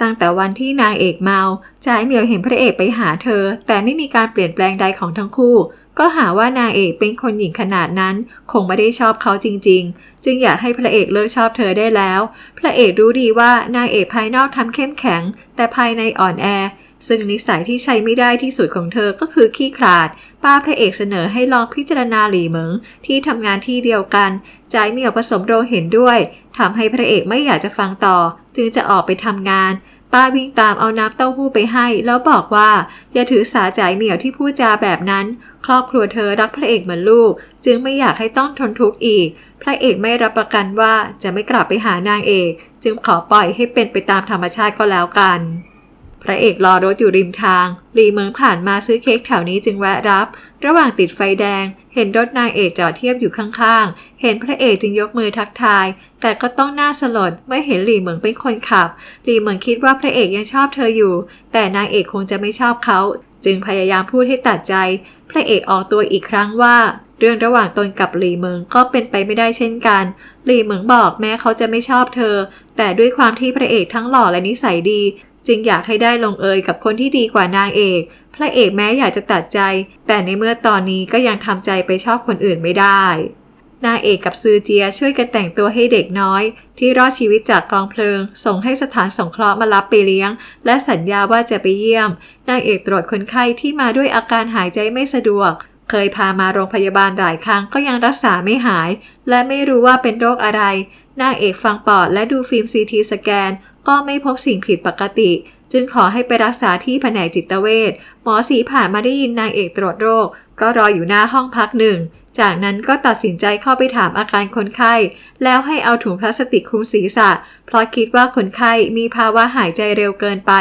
ตั้งแต่วันที่นางเอกเมาจ่ายเหมียวเห็นพระเอกไปหาเธอ แต่ไม่มีการเปลี่ยนแปลงใดของทั้งคู่ ก็หาว่านางเอกเป็นคนหญิงขนาดนั้น คงไม่ได้ชอบเขาจริง ๆ จึงอยากให้พระเอกเลิกชอบเธอได้แล้ว พระเอกรู้ดีว่านางเอกภายนอกทำเข้มแข็ง แต่ภายในอ่อนแอ ซึ่งนิสัยที่ใช้ไม่ได้ที่สุดของเธอก็คือขี้ขลาด ป้าพระเอกเสนอให้ลองพิจารณาหลีเหมิงที่ทำงานที่เดียวกันจ่ายเหมียวผสมโรงเห็นด้วย ทำให้พระเอกไม่อยากจะฟังต่อ จึงจะออกไปทำงาน ป้าวิ่งตามเอาน้ำเต้าหู้ไปให้ แล้วบอกว่า อย่าถือสาใจเหมียวที่พูดจาแบบนั้น ครอบครัวเธอรักพระเอกเหมือนลูก จึงไม่อยากให้ต้องทนทุกข์อีก พระเอกไม่รับประกันว่าจะไม่กลับไปหานางเอก จึงขอปล่อยให้เป็นไปตามธรรมชาติก็แล้วกันพระเอกรอรถอยู่ริมทางลีเมิงผ่านมาซื้อเค้กแถวนี้จึงแวะรับ ระหว่างติดไฟแดง เห็นรถนางเอกจอดเทียบอยู่ข้างๆ เห็นพระเอกจึงยกมือทักทาย แต่ก็ต้องหน้าสลดเมื่อเห็นหลี่เหมิงเป็นคนขับ หลี่เหมิงคิดว่าพระเอกยังชอบเธออยู่ แต่นางเอกคงจะไม่ชอบเขา จึงพยายามพูดให้ตัดใจ พระเอกออกตัวอีกครั้งว่า เรื่องระหว่างตนกับหลี่เหมิงก็เป็นไปไม่ได้เช่นกัน หลี่เหมิงบอกแม้เขาจะไม่ชอบเธอ แต่ด้วยความที่พระเอกทั้งหล่อและนิสัยดี จึงอยากให้ได้ลงเอยกับคนที่ดีกว่านางเอก ระเอกแม้อยากจะตัดใจ แต่ในเมื่อตอนนี้ก็ยังทำใจไปชอบคนอื่นไม่ได้นางเอกกับซือเจียช่วยกันแต่งตัวให้เด็กน้อย ที่รอดชีวิตจากกองเพลิง ส่งให้สถานสงเคราะห์มารับไปเลี้ยง และสัญญาว่าจะไปเยี่ยม นางเอกตรวจคนไข้ที่มาด้วยอาการหายใจไม่สะดวก เคยพามาโรงพยาบาลหลายครั้งก็ยังรักษาไม่หาย และไม่รู้ว่าเป็นโรคอะไรนางเอกฟังปอดและดูฟิล์มซีทีสแกน ก็ไม่พบสิ่งผิดปกติ จึงขอให้ไปรักษาที่แผนกจิตเวชหมอสีผ่านมาได้ยินนางเอกตรวจโรค ก็รออยู่หน้าห้องพักหนึ่ง จากนั้นก็ตัดสินใจเข้าไปถามอาการคนไข้ แล้วให้เอาถุงพลาสติกคลุมศีรษะ เพราะคิดว่าคนไข้มีภาวะหายใจเร็วเกินไป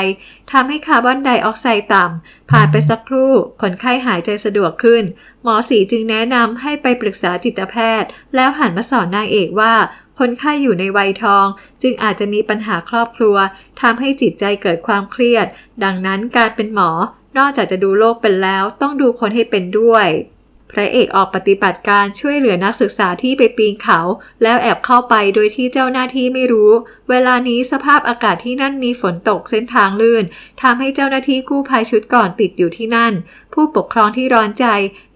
ทำให้คาร์บอนไดออกไซด์ต่ำผ่านไปสักครู่ คนไข้หายใจสะดวกขึ้น หมอสีจึงแนะนำให้ไปปรึกษาจิตแพทย์ แล้วหันมาสอนนางเอกว่า คนไข้อยู่ในวัยทอง จึงอาจจะมีปัญหาครอบครัวทำให้จิตใจเกิดความเครียด ดังนั้นการเป็นหมอ นอกจากจะดูโลกเป็นแล้ว ต้องดูคนให้เป็นด้วยพระเอกออกปฏิบัติการช่วยเหลือนักศึกษาที่ไปปีนเขา แล้วแอบเข้าไปโดยที่เจ้าหน้าที่ไม่รู้ เวลานี้สภาพอากาศที่นั่นมีฝนตกเส้นทางลื่นทำให้เจ้าหน้าที่กู้ภัยชุดก่อนติดอยู่ที่นั่น ผู้ปกครองที่ร้อนใจ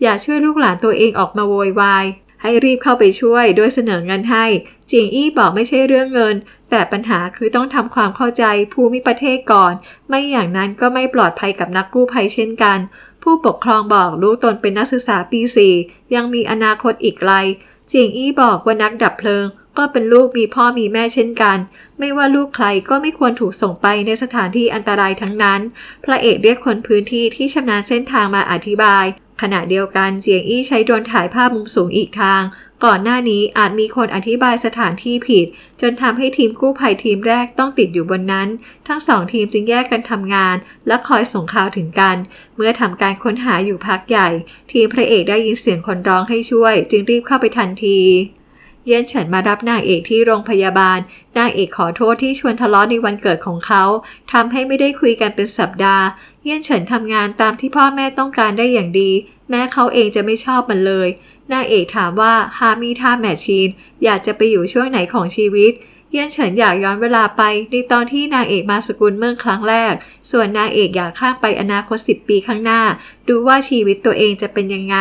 อยากช่วยลูกหลานตัวเองออกมาโวยวาย ให้รีบเข้าไปช่วยโดยเสนอเงินให้จิงอี้บอกไม่ใช่เรื่องเงิน แต่ปัญหาคือต้องทำความเข้าใจภูมิประเทศก่อน ไม่อย่างนั้นก็ไม่ปลอดภัยกับนักกู้ภัยเช่นกัน ผู้ปกครองบอกลูกตนเป็นนักศึกษาปี 4 ยังมีอนาคตอีกไกลจิงอี้บอกว่านักดับเพลิง ก็เป็นลูกมีพ่อมีแม่เช่นกัน ไม่ว่าลูกใครก็ไม่ควรถูกส่งไปในสถานที่อันตรายทั้งนั้น พระเอกเรียกคนพื้นที่ที่ชำนาญเส้นทางมาอธิบาย ขณะเดียวกันเจียงอี้ใช้โดรนถ่ายภาพมุมสูงอีกทาง ก่อนหน้านี้อาจมีคนอธิบายสถานที่ผิด จนทำให้ทีมกู้ภัยทีมแรกต้องติดอยู่บนนั้น ทั้งสองทีมจึงแยกกันทำงาน และคอยส่งข่าวถึงกัน เมื่อทำการค้นหาอยู่พักใหญ่ ทีมพระเอกได้ยินเสียงคนร้องให้ช่วย จึงรีบเข้าไปทันทีเย็นเฉินมารับนางเอกที่โรงพยาบาล นางเอกขอโทษที่ชวนทะเลาะในวันเกิดของเขา ทำให้ไม่ได้คุยกันเป็นสัปดาห์ เย็นเฉินทำงานตามที่พ่อแม่ต้องการได้อย่างดี แม้เขาเองจะไม่ชอบมันเลย นางเอกถามว่าฮามีท่าแมชชีน อยากจะไปอยู่ช่วงไหนของชีวิต เย็นเฉินอยากย้อนเวลาไปในตอนที่นางเอกมาสกุลเมืองครั้งแรก ส่วนนางเอกอยากข้ามไปอนาคต 10 ปีข้างหน้า ดูว่าชีวิตตัวเองจะเป็นยังไง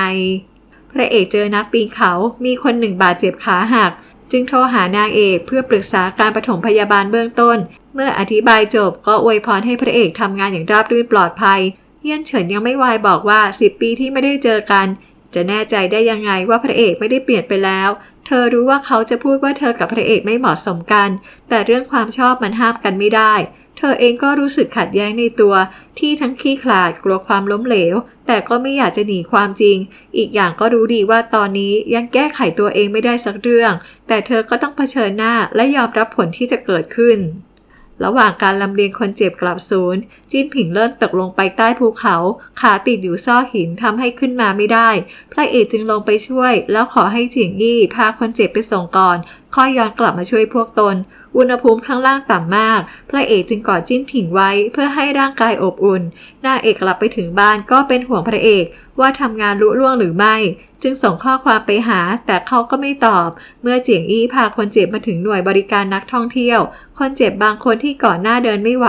พระเอกเจอนักปีนเขา มีคนหนึ่งบาดเจ็บขาหัก จึงโทรหานางเอกเพื่อปรึกษาการปฐมพยาบาลเบื้องต้น เมื่ออธิบายจบก็อวยพรให้พระเอกทำงานอย่างราบรื่นปลอดภัย เยี่ยนเฉินยังไม่วายบอกว่า 10 ปีที่ไม่ได้เจอกัน จะแน่ใจได้ยังไงว่าพระเอกไม่ได้เปลี่ยนไปแล้ว เธอรู้ว่าเขาจะพูดว่าเธอกับพระเอกไม่เหมาะสมกัน แต่เรื่องความชอบมันห้ามกันไม่ได้ ธอเองก็รู้สึกขัดแย้งในตัวที่ทั้งขี้ขลาดกลัวความล้มเหลว แต่ก็ไม่อยากจะหนีความจริง อีกอย่างก็รู้ดีว่าตอนนี้ยังแก้ไขตัวเองไม่ได้สักเรื่อง แต่เธอก็ต้องเผชิญหน้าและยอมรับผลที่จะเกิดขึ้น ระหว่างการลำเลียงคนเจ็บกลับศูนย์ จิ้นผิงเลิ่นตกลงไปใต้ภูเขา ขาติดอยู่ซอกหินทำให้ขึ้นมาไม่ได้ พระเอกจึงลงไปช่วย แล้วขอให้เจียงยี่พาคนเจ็บไปส่งก่อนค่อยย้อนกลับมาช่วยพวกตน อุณหภูมิข้างล่างต่ำมาก พระเอกจึงกอดจิ้นผิงไว้เพื่อให้ร่างกายอบอุ่น นางเอกกลับไปถึงบ้านก็เป็นห่วงพระเอกว่าทำงานลุล่วงหรือไม่ จึงส่งข้อความไปหา แต่เขาก็ไม่ตอบ เมื่อเจียงอี้พาคนเจ็บมาถึงหน่วยบริการนักท่องเที่ยว คนเจ็บบางคนที่ก่อนหน้าเดินไม่ไหว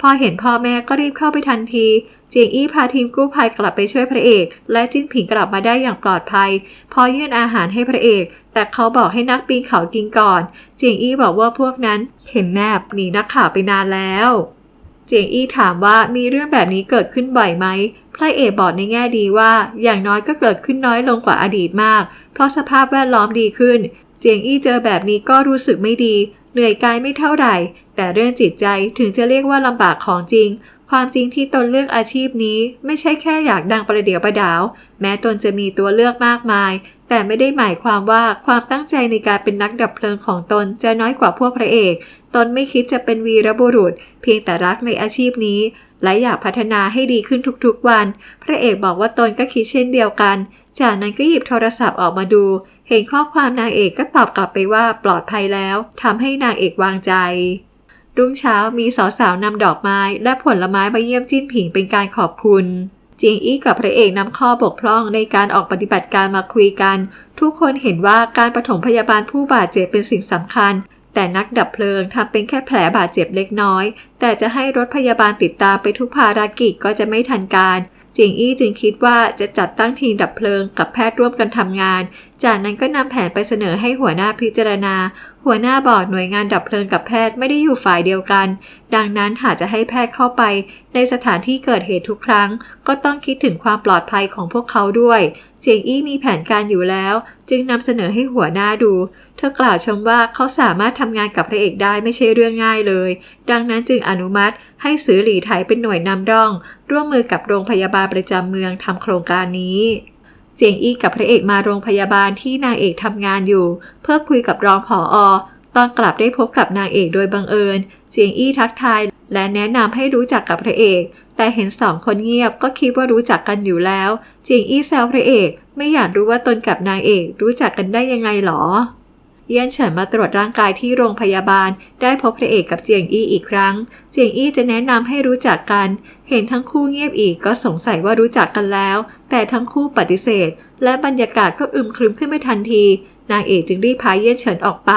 พอเห็นพ่อแม่ก็รีบเข้าไปทันที เจียงอี้พาทีมกู้ภัยกลับไปช่วยพระเอก และจิ้นผิงกลับมาได้อย่างปลอดภัย พอยื่นอาหารให้พระเอก แต่เขาบอกให้นักปีนเขากินก่อน เจียงอี้บอกว่าพวกนั้นเห็นแนบหนีนักข่าวไปนานแล้ว เจียงอี้ถามว่ามีเรื่องแบบนี้เกิดขึ้นบ่อยไหมพระเอกบอกในแง่ดีว่า อย่างน้อยก็เกิดขึ้นน้อยลงกว่าอดีตมาก เพราะสภาพแวดล้อมดีขึ้น เจียงอี้เจอแบบนี้ก็รู้สึกไม่ดี เหนื่อยกายไม่เท่าไหร่ แต่เรื่องจิตใจถึงจะเรียกว่าลำบากของจริง ความจริงที่ตนเลือกอาชีพนี้ ไม่ใช่แค่อยากดังประเดี๋ยวประดาว แม้ตนจะมีตัวเลือกมากมาย แต่ไม่ได้หมายความว่าความตั้งใจในการเป็นนักดับเพลิงของตนจะน้อยกว่าพวกพระเอก ตนไม่คิดจะเป็นวีรบุรุษ เพียงแต่รักในอาชีพนี้และอยากพัฒนาให้ดีขึ้นทุกๆวัน พระเอกบอกว่าตนก็คิดเช่นเดียวกัน จากนั้นก็หยิบโทรศัพท์ออกมาดู เห็นข้อความนางเอกก็ตอบกลับไปว่าปลอดภัยแล้วทำให้นางเอกวางใจ รุ่งเช้ามีสาวๆนำดอกไม้และผลไม้มาเยี่ยมจิ้นผิงเป็นการขอบคุณ เจียงอี้กับพระเอกนำข้อบกพร่องในการออกปฏิบัติการมาคุยกัน ทุกคนเห็นว่าการปฐมพยาบาลผู้บาดเจ็บเป็นสิ่งสำคัญแต่นักดับเพลิงทำเป็นแค่แผลบาดเจ็บเล็กน้อย แต่จะให้รถพยาบาลติดตามไปทุกภารกิจก็จะไม่ทันการเจิงอี้จึงคิดว่าจะจัดตั้งทีมดับเพลิงกับแพทย์ร่วมกันทำงาน จากนั้นก็นำแผนไปเสนอให้หัวหน้าพิจารณา หัวหน้าบอกหน่วยงานดับเพลิงกับแพทย์ไม่ได้อยู่ฝ่ายเดียวกัน ดังนั้นหากจะให้แพทย์เข้าไป ในสถานที่เกิดเหตุทุกครั้ง ก็ต้องคิดถึงความปลอดภัยของพวกเขาด้วย เจียงอี้มีแผนการอยู่แล้ว จึงนำเสนอให้หัวหน้าดู เธอกล่าวชมว่าเขาสามารถทำงานกับพระเอกได้ไม่ใช่เรื่องง่ายเลย ดังนั้นจึงอนุมัติ ให้สือหลีไถเป็นหน่วยนำร่อง ร่วมมือกับโรงพยาบาลประจำเมืองทำโครงการนี้ เจียงอี้กับพระเอกมาโรงพยาบาลที่นางเอกทำงานอยู่ เพื่อคุยกับรองผออตอนกลับได้พบกับนางเอกโดยบังเอิญ เจียงอี้ทักทายและแนะนำให้รู้จักกับพระเอก แต่เห็นสองคนเงียบก็คิดว่ารู้จักกันอยู่แล้ว เจียงอี้แซวพระเอก ไม่อยากรู้ว่าตนกับนางเอก รู้จักกันได้ยังไงหรอ เยี่ยนเฉินมาตรวจร่างกายที่โรงพยาบาล ได้พบพระเอกกับเจียงอี้อีกครั้ง เจียงอี้จะแนะนำให้รู้จักกัน เห็นทั้งคู่เงียบอีกก็สงสัยว่ารู้จักกันแล้ว แต่ทั้งคู่ปฏิเสธ และบรรยากาศก็อึมครึมขึ้นไม่ทันที นางเอกจึงรีบพาเยี่ยนเฉินออกไป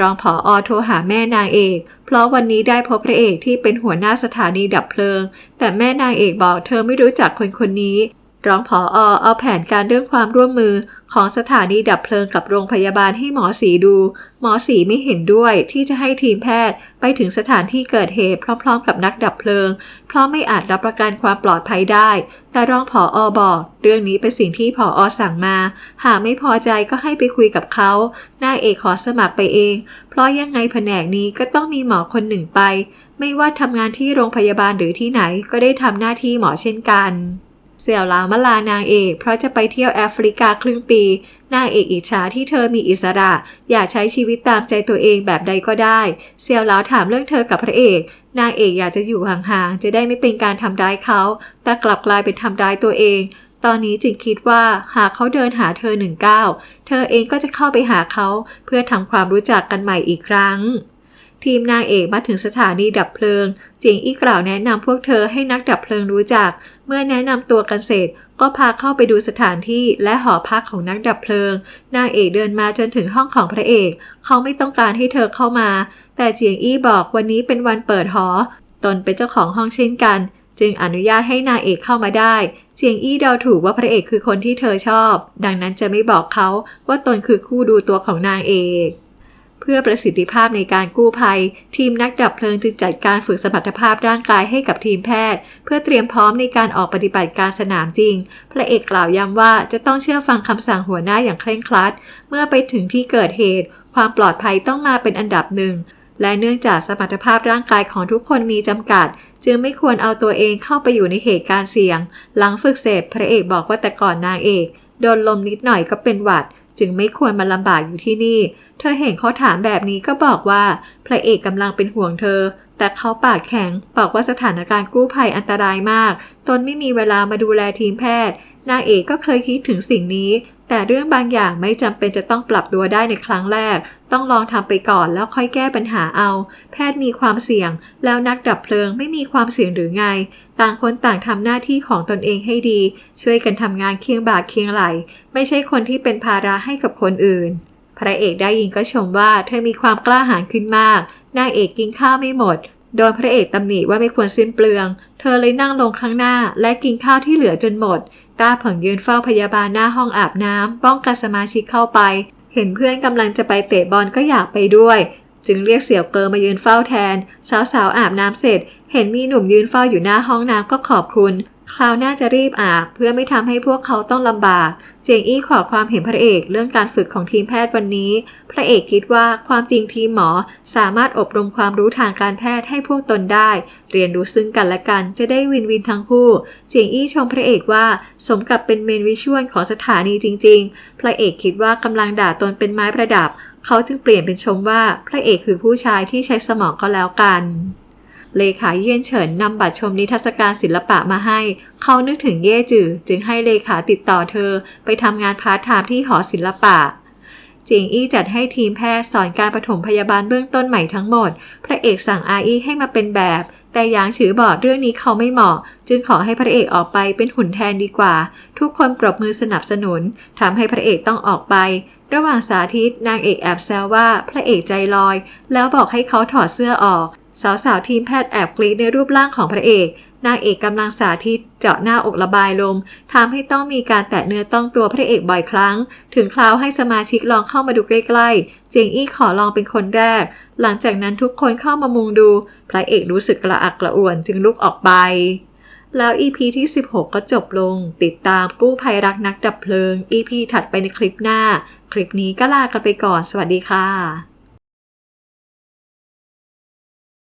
รองผออโทรหาแม่นางเอก เพราะวันนี้ได้พบพระเอกที่เป็นหัวหน้าสถานีดับเพลิง แต่แม่นางเอกบอกเธอไม่รู้จักคนคนนี้ รองผออเอาแผนการเรื่องความร่วมมือของสถานีดับเพลิงกับโรงพยาบาลให้หมอสีดู หมอสีไม่เห็นด้วยที่จะให้ทีมแพทย์ไปถึงสถานที่เกิดเหตุพร้อม ๆ กับนักดับเพลิง เพราะไม่อาจรับประกันความปลอดภัยได้ แต่รองผออบอก เรื่องนี้เป็นสิ่งที่ผออสั่งมา หากไม่พอใจก็ให้ไปคุยกับเขานายเอกขอสมัครไปเอง เพราะยังไงแผนกนี้ก็ต้องมีหมอคนหนึ่งไป ไม่ว่าทำงานที่โรงพยาบาลหรือที่ไหนก็ได้ทำหน้าที่หมอเช่นกัน เสี่ยวหลาวมาลานางเอก เพราะจะไปเที่ยวแอฟริกาครึ่งปี นางเอกอิจฉาที่เธอมีอิสระ อยากใช้ชีวิตตามใจตัวเองแบบใดก็ได้ เสี่ยวหลาวถามเรื่องเธอกับพระเอก นางเอกอยากจะอยู่ห่างๆ จะได้ไม่เป็นการทำร้ายเขา แต่กลับกลายเป็นทำร้ายตัวเอง ตอนนี้จึงคิดว่าหากเขาเดินหาเธอหนึ่งก้าว เธอเองก็จะเข้าไปหาเขา เพื่อทำความรู้จักกันใหม่อีกครั้ง ทีมนางเอกมาถึงสถานีดับเพลิง เจียงอี้กล่าวแนะนำพวกเธอให้นักดับเพลิงรู้จัก เมื่อแนะนำตัวกันเสร็จ ก็พาเข้าไปดูสถานที่และหอพักของนักดับเพลิง นางเอกเดินมาจนถึงห้องของพระเอก เขาไม่ต้องการให้เธอเข้ามา แต่เจียงอี้บอกวันนี้เป็นวันเปิดหอ ตนเป็นเจ้าของห้องเช่นกัน จึงอนุญาตให้นางเอกเข้ามาได้ เจียงอี้เดาถูกว่าพระเอกคือคนที่เธอชอบ ดังนั้นจะไม่บอกเขาว่าตนคือคู่ดูตัวของนางเอก เพื่อประสิทธิภาพในการกู้ภัย ทีมนักดับเพลิงจึงจัดการฝึกสมรรถภาพร่างกายให้กับทีมแพทย์ เพื่อเตรียมพร้อมในการออกปฏิบัติการสนามจริง พระเอกกล่าวย้ำว่าจะต้องเชื่อฟังคำสั่งหัวหน้าอย่างเคร่งครัด เมื่อไปถึงที่เกิดเหตุ ความปลอดภัยต้องมาเป็นอันดับหนึ่งและเนื่องจากสมรรถภาพร่างกายของทุกคนมีจำกัด จึงไม่ควรเอาตัวเองเข้าไปอยู่ในเหตุการณ์เสี่ยง หลังฝึกเสร็จพระเอกบอกว่าแต่ก่อนนางเอก โดนลมนิดหน่อยก็เป็นหวัด จึงไม่ควรมาลำบากอยู่ที่นี่ เธอเห็นเขาถามแบบนี้ก็บอกว่า พระเอกกำลังเป็นห่วงเธอ แต่เขาปากแข็งบอกว่าสถานการณ์กู้ภัยอันตรายมาก ตนไม่มีเวลามาดูแลทีมแพทย์ นางเอกก็เคยคิดถึงสิ่งนี้ แต่เรื่องบางอย่างไม่จำเป็นจะต้องปรับตัวได้ในครั้งแรก ต้องลองทำไปก่อนแล้วค่อยแก้ปัญหาเอา แพทย์มีความเสี่ยง แล้วนักดับเพลิงไม่มีความเสี่ยงหรือไง ต่างคนต่างทำหน้าที่ของตนเองให้ดี ช่วยกันทำงานเคียงบ่าเคียงไหล ไม่ใช่คนที่เป็นภาระให้กับคนอื่น พระเอกได้ยินก็ชมว่าเธอมีความกล้าหาญขึ้นมาก นางเอกกินข้าวไม่หมดโดนพระเอกตำหนิว่าไม่ควรสิ้นเปลือง เธอเลยนั่งลงข้างหน้าและกินข้าวที่เหลือจนหมด ตาเผงยืนเฝ้าพยาบาลหน้าห้องอาบน้ำป้องกันสมาชิกเข้าไป เห็นเพื่อนกำลังจะไปเตะบอลก็อยากไปด้วย จึงเรียกเสี่ยวเกอมายืนเฝ้าแทน สาวๆอาบน้ำเสร็จ เห็นมีหนุ่มยืนเฝ้าอยู่หน้าห้องน้ำก็ขอบคุณ คราวหน้าจะรีบอาบเพื่อไม่ทำให้พวกเขาต้องลำบาก เจงอี้ขอความเห็นพระเอกเรื่องการฝึกของทีมแพทย์วันนี้ พระเอกคิดว่าความจริงทีมหมอสามารถอบรมความรู้ทางการแพทย์ให้พวกตนได้ เรียนรู้ซึ่งกันและกันจะได้วินวินทั้งคู่ เจงอี้ชมพระเอกว่าสมกับเป็นเมนวิชวลของสถานีจริง ๆ พระเอกคิดว่ากำลังด่าตนเป็นไม้ประดับ เขาจึงเปลี่ยนเป็นชมว่าพระเอกคือผู้ชายที่ใช้สมองก็แล้วกัน เลขาเยี่ยนเฉินนำบัตรชมนิทรรศการศิลปะมาให้ เขานึกถึงเย่จือจึงให้เลขาติดต่อเธอ ไปทำงานพาร์ทไทม์ที่หอศิลปะจิงอี้จัดให้ทีมแพทย์สอนการปฐมพยาบาลเบื้องต้นใหม่ทั้งหมด พระเอกสั่งอาอี้ให้มาเป็นแบบ แต่หยางฉือบอกเรื่องนี้เขาไม่เหมาะ จึงขอให้พระเอกออกไปเป็นหุ่นแทนดีกว่า ทุกคนปรบมือสนับสนุนทำให้พระเอกต้องออกไป ระหว่างสาธิตนางเอกแอบแซวว่าพระเอกใจลอย แล้วบอกให้เขาถอดเสื้อออก สาวๆทีมแพทย์แอบกรีดในรูปร่างของพระเอก นางเอกกำลังสาธิตเจาะหน้าอกระบายลมทำให้ต้องมีการแตะเนื้อต้องตัวพระเอกบ่อยครั้ง ถึงคราวให้สมาชิกลองเข้ามาดูใกล้ๆ เจียงอี้ขอลองเป็นคนแรก หลังจากนั้นทุกคนเข้ามามุงดู พระเอกรู้สึกกระอักกระอ่วนจึงลุกออกไป แล้ว EP ที่ 16 ก็จบลง ติดตามกู้ภัยรักนักดับเพลิง EP ถัดไปในคลิปหน้า คลิปนี้ก็ลากันไปก่อน สวัสดีค่ะ